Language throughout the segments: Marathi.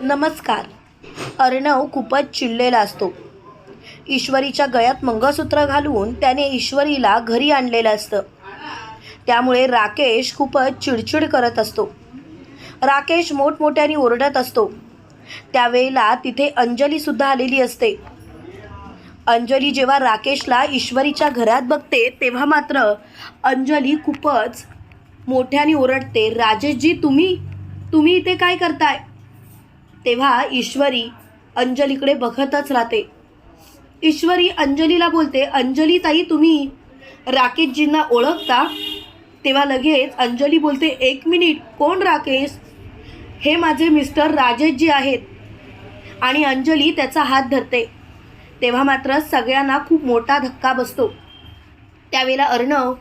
नमस्कार. अर्णव खूपच चिडलेला असतो. ईश्वरीच्या गळ्यात मंगळसूत्र घालून त्याने ईश्वरीला घरी आणलेलं असतं. त्यामुळे राकेश खूपच चिडचिड करत असतो. राकेश मोठमोठ्याने ओरडत असतो. त्यावेळेला तिथे अंजलीसुद्धा आलेली असते. अंजली जेव्हा राकेशला ईश्वरीच्या घरात बघते तेव्हा मात्र अंजली खूपच मोठ्याने ओरडते राजेशजी तुम्ही तुम्ही इथे काय करताय? तेव्हा ईश्वरी अंजलीकडे बघतच राहते. ईश्वरी अंजलीला बोलते अंजली ताई तुम्ही राकेशजींना ओळखता? तेव्हा लगेच अंजली बोलते एक मिनिट कोण राकेश? हे माझे मिस्टर राजेशजी आहेत. आणि अंजली त्याचा हात धरते. तेव्हा मात्र सगळ्यांना खूप मोठा धक्का बसतो. त्यावेळेला अर्णव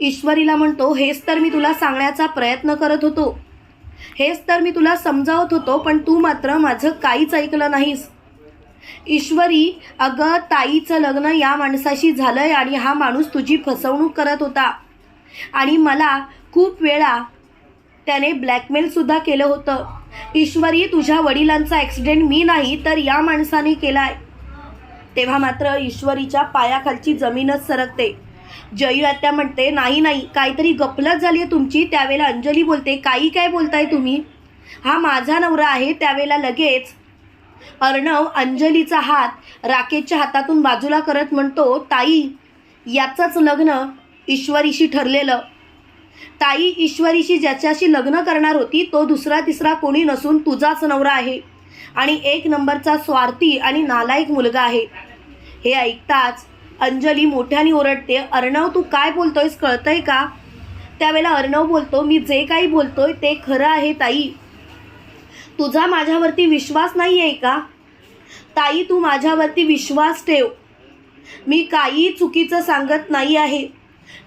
ईश्वरीला म्हणतो हेच तर मी तुला सांगण्याचा प्रयत्न करत होतो. हेच तर मी तुला समजावत होतो पण तू मात्र माझं काहीच ऐकलं नाहीस. ईश्वरी अगं ताईचं लग्न या माणसाशी झालंय आणि हा माणूस तुझी फसवणूक करत होता. आणि मला खूप वेळा त्याने ब्लॅकमेलसुद्धा केलं होतं. ईश्वरी तुझ्या वडिलांचा ॲक्सिडेंट मी नाही तर या माणसाने केलाय. तेव्हा मात्र ईश्वरीच्या पायाखालची जमीनच सरकते. जयू आत्या म्हणते नाही नाही काहीतरी गपलत झाली आहे तुमची. त्यावेळेला अंजली बोलते काही काय बोलताय तुम्ही? हा माझा नवरा आहे. त्यावेळेला लगेच अर्णव अंजलीचा हात राकेशच्या हातातून बाजूला करत म्हणतो ताई याचंच लग्न ईश्वरीशी ठरलेलं. ताई ईश्वरीशी ज्याच्याशी लग्न करणार होती तो दुसरा तिसरा कोणी नसून तुझाच नवरा आहे आणि एक नंबरचा स्वार्थी आणि नालायक मुलगा आहे. हे ऐकताच अंजली मोठ्याने ओरडते अर्णव तू काय बोलतोयस? कळतंय का? त्यावेळेला अर्णव बोलतो मी जे काही बोलतोय ते खरं आहे ताई. तुझा माझ्यावरती विश्वास नाही आहे का? ताई तू माझ्यावरती विश्वास ठेव. मी काही चुकीचं सांगत नाही आहे.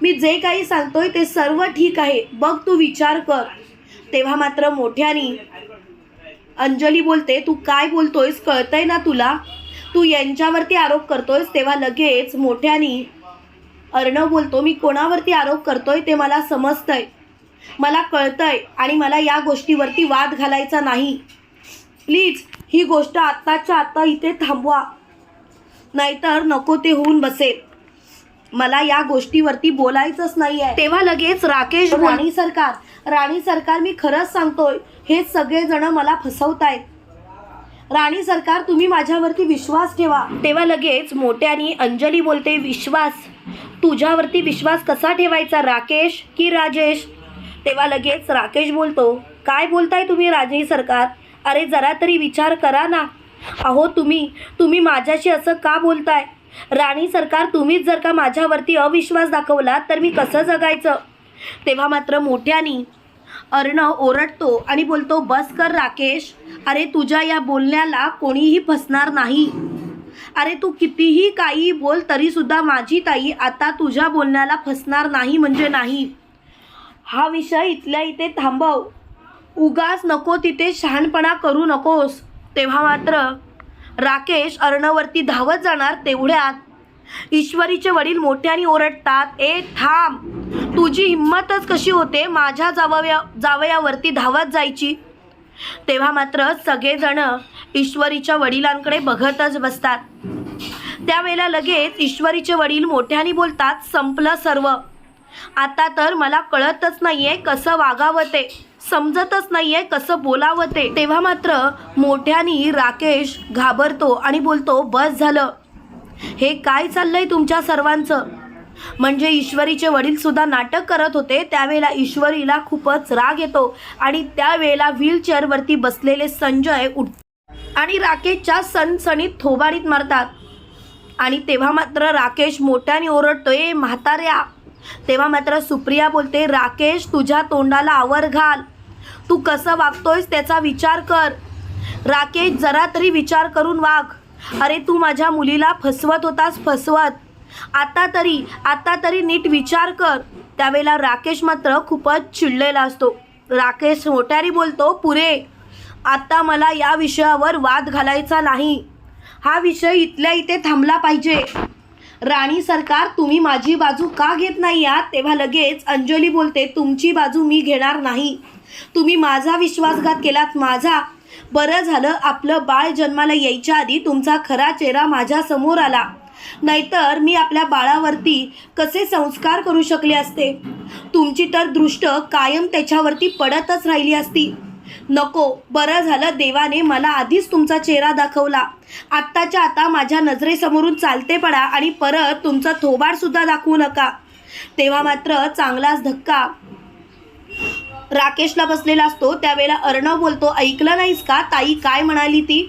मी जे काही सांगतोय ते सर्व ठीक आहे. बघ तू विचार कर. तेव्हा मात्र मोठ्यानी अंजली बोलते तू काय बोलतोयस? कळतंय ना तुला? तू यांच्यावरती आरोप करतोयस तेव्हा लगेच मोठ्यानी अर्णव बोलतो मी कोणावरती आरोप करतोय ते मला समजतंय मला कळतंय आणि मला या गोष्टीवरती वाद घालायचा नाही. प्लीज ही गोष्ट आत्ताच्या आत्ता इथे थांबवा नाहीतर नको ते होऊन बसेल. मला या गोष्टीवरती बोलायचंच नाही आहे तेव्हा लगेच राकेश राणी सरकार राणी सरकार मी खरंच सांगतोय हे सगळेजण मला फसवतायत. राणी सरकार तुम्ही माझ्यावरती विश्वास ठेवा. तेव्हा लगेच मोठ्यानी अंजली बोलते विश्वास? तुझ्यावरती विश्वास कसा ठेवायचा राकेश की राजेश? तेव्हा लगेच राकेश बोलतो काय बोलताय तुम्ही राजनी सरकार? अरे जरा तरी विचार करा ना. अहो तुम्ही तुम्ही माझ्याशी असं का बोलताय? राणी सरकार तुम्हीच जर का माझ्यावरती अविश्वास दाखवला तर मी कसं जगायचं? तेव्हा मात्र मोठ्यानी अर्णव ओरडतो आणि बोलतो बस कर राकेश. अरे तुझ्या या बोलण्याला कोणीही फसणार नाही. अरे तू कितीही काही बोल तरीसुद्धा माझी ताई आता तुझ्या बोलण्याला फसणार नाही म्हणजे नाही. हा विषय इथल्या इथे थांबव. उगाच नको तिथे शहाणपणा करू नकोस. तेव्हा मात्र राकेश अर्णवरती धावत जाणार तेवढ्यात ईश्वरीचे वडील मोठ्याने ओरडतात ए थांब. तुझी हिंमतच कशी होते माझ्या जावया जावयावरती धावत जायची? तेव्हा मात्र सगळेजण ईश्वरीच्या वडिलांकडे बघतच बसतात. त्यावेळेला लगेच ईश्वरीचे वडील मोठ्याने बोलतात संपलं सर्व. आता तर मला कळतच नाहीये कसं वागावं ते. समजतच नाहीये कसं बोलावं ते. तेव्हा मात्र मोठ्यानी राकेश घाबरतो आणि बोलतो बस झालं. हे काय चाललंय तुमच्या सर्वांचं? म्हणजे ईश्वरीचे वडील सुद्धा नाटक करत होते त्यावेळेला ईश्वरीला खूपच राग येतो आणि त्यावेळेला व्हीलचेअरवरती बसलेले संजय उठ आणि राकेशच्या सणसणीत थोबाडीत मारतात. आणि तेव्हा मात्र राकेश मोठ्याने ओरडतोय म्हाताऱ्या. तेव्हा मात्र सुप्रिया बोलते राकेश तुझ्या तोंडाला आवर घाल. तू कसं वागतोयस त्याचा विचार कर. राकेश जरा तरी विचार करून वाघ अरे तू माझ्या मुलीला फसवत होतास फसवत. आता तरी आता तरी नीट विचार कर. त्यावेळेला राकेश मात्र खूपच चिडलेला असतो. राकेश मोठ्याने बोलतो पुरे आता मला या विषयावर वाद घालायचा नाही. हा विषय इथल्या इथे थांबला पाहिजे. राणी सरकार तुम्ही माझी बाजू का घेत नाही आहात? तेव्हा लगेच अंजली बोलते तुमची बाजू मी घेणार नाही. तुम्ही माझा विश्वासघात केलात माझा बरं झालं आपलं बाळ जन्माला यायच्या आधी तुमचा खरा चेहरा माझ्यासमोर आला. नाहीतर मी आपल्या बाळावरती कसे संस्कार करू शकले असते? तुमची तर दृष्ट कायम त्याच्यावरती पडतच राहिली असती. नको बरं झालं देवाने मला आधीच तुमचा चेहरा दाखवला. आत्ताच्या आता माझ्या नजरेसमोरून चालते पडा आणि परत तुमचा थोबाडसुद्धा दाखवू नका. तेव्हा मात्र चांगलाच धक्का. राकेशला बसलेला असतो. त्यावेळेला अर्णव बोलतो ऐकलं नाहीस का? ताई काय म्हणाली ती?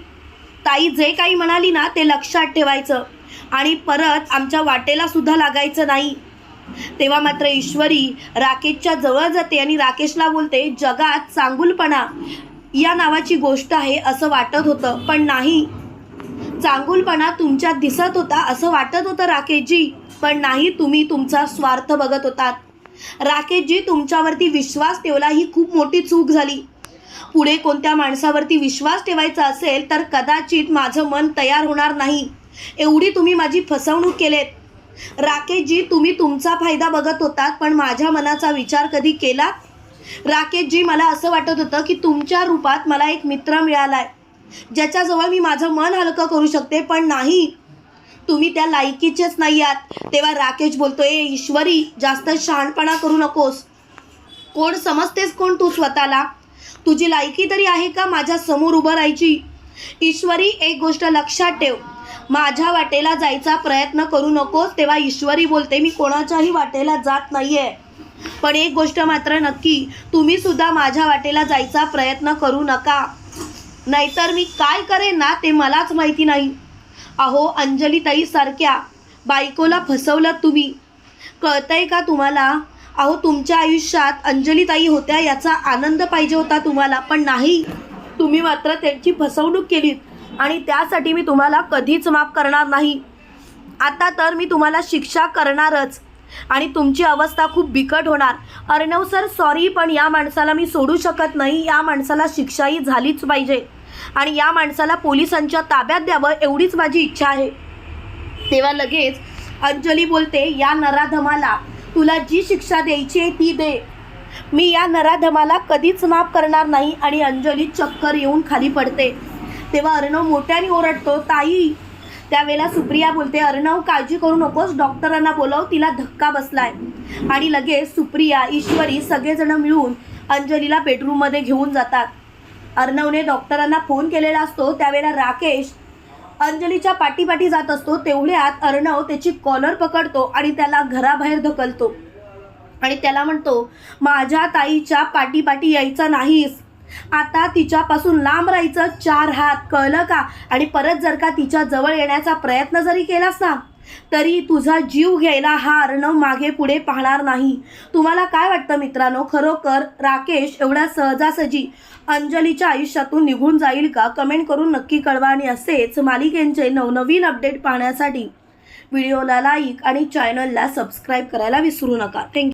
ताई जे काही म्हणाली ना ते लक्षात ठेवायचं. आणि परत आमच्या वाटेला सुद्धा लागायचं नाही. तेव्हा मात्र ईश्वरी राकेशच्या जवळ जाते आणि राकेशला बोलते जगात चांगुलपणा या नावाची गोष्ट आहे असं वाटत होतं पण नाही. चांगुलपणा तुमच्यात दिसत होता असं वाटत होतं राकेशजी पण नाही तुम्ही तुमचा स्वार्थ बघत होतात. राकेशजी तुमच्यावरती विश्वास ठेवला ही खूप मोठी चूक झाली. पुढे कोणत्या माणसावरती विश्वास ठेवायचा असेल तर कदाचित माझं मन तयार होणार नाही. एवढी तुम्ही माझी फसवणूक केलेत. राकेशजी तुम्ही तुमचा फायदा बघत होतात पण माझ्या मनाचा विचार कधी केला? राकेशजी मला असं वाटत होतं की तुमच्या रूपात मला एक मित्र मिळाला आहे ज्याच्याजवळ मी माझं मन हलकं करू शकते पण नाही. तुम्ही त्या लायकीचेच नाही आहात. तेव्हा राकेश बोलतोय "ए, ईश्वरी जास्त शहाणपणा करू नकोस. कोण समजतेस कोण तू स्वतःला? तुझी लायकी तरी आहे का माझ्यासमोर उभं राहायची? ईश्वरी एक गोष्ट लक्षात ठेव. माझ्या वाटेला जायचा प्रयत्न करू नकोस. तेव्हा ईश्वरी बोलते मी कोणाच्याही वाटेला जात नाही आहे पण एक गोष्ट मात्र नक्की तुम्ही सुद्धा माझ्या वाटेला जायचा प्रयत्न करू नका. नाहीतर मी काय करेन ना ते मलाच माहिती नाही. अहो अंजलीताईसारख्या सारख्या बायकोला फसवलात तुम्ही. कळतंय का तुम्हाला? अहो तुमच्या आयुष्यात अंजलीताई होत्या याचा आनंद पाहिजे होता तुम्हाला पण नाही. तुम्ही मात्र त्यांची फसवणूक केलीत आणि त्यासाठी मी तुम्हाला कधीच माफ करणार नाही. आता तर मी तुम्हाला शिक्षा करणारच आणि तुमची अवस्था खूप बिकट होणार. अर्णव सर सॉरी पण या माणसाला मी सोडू शकत नाही. या माणसाला शिक्षाही झालीच पाहिजे. आणि या माणसाला पोलिसांच्या ताब्यात द्यावं एवढीच माझी इच्छा आहे. तेव्हा लगेच अंजली बोलते या नराधमाला तुला जी शिक्षा द्यायची आहे ती दे. मी या नराधमाला कधीच माफ करणार नाही. आणि अंजली चक्कर येऊन खाली पडते. तेव्हा अर्णव मोठ्याने ओरडतो ताई. त्यावेळेला सुप्रिया बोलते अर्णव काळजी करू नकोस डॉक्टरांना बोलव तिला धक्का बसलाय. आणि लगेच सुप्रिया ईश्वरी सगळेजण मिळून अंजलीला बेडरूममध्ये घेऊन जातात. अर्णवने डॉक्टरांना फोन केलेला असतो त्यावेळेला राकेश अंजलीच्या पाठीपाठी जात असतो. तेवढ्यात अर्णव त्याची कॉलर पकडतो आणि त्याला घराबाहेर ढकलतो. आणि त्याला म्हणतो माझ्या ताईच्या पाठीपाठी यायचं नाहीस. आता तिच्यापासून लांब राहायचं चार हात. कळलं का? आणि परत जर का तिच्या जवळ येण्याचा प्रयत्न जरी केलास ना तरी तुझा जीव घ्यायला हा अर्णव मागे पुढे पाहणार नाही. तुम्हाला काय वाटतं मित्रांनो? खरोखर राकेश एवढ्या सहजासहजी अंजलीच्या आयुष्यातून निघून जाईल का? कमेंट करून नक्की कळवा आणि असेच मालिकेंचे नवनवीन अपडेट पाहण्यासाठी व्हिडिओला लाईक आणि चॅनलला सबस्क्राईब करायला विसरू नका. थँक्यू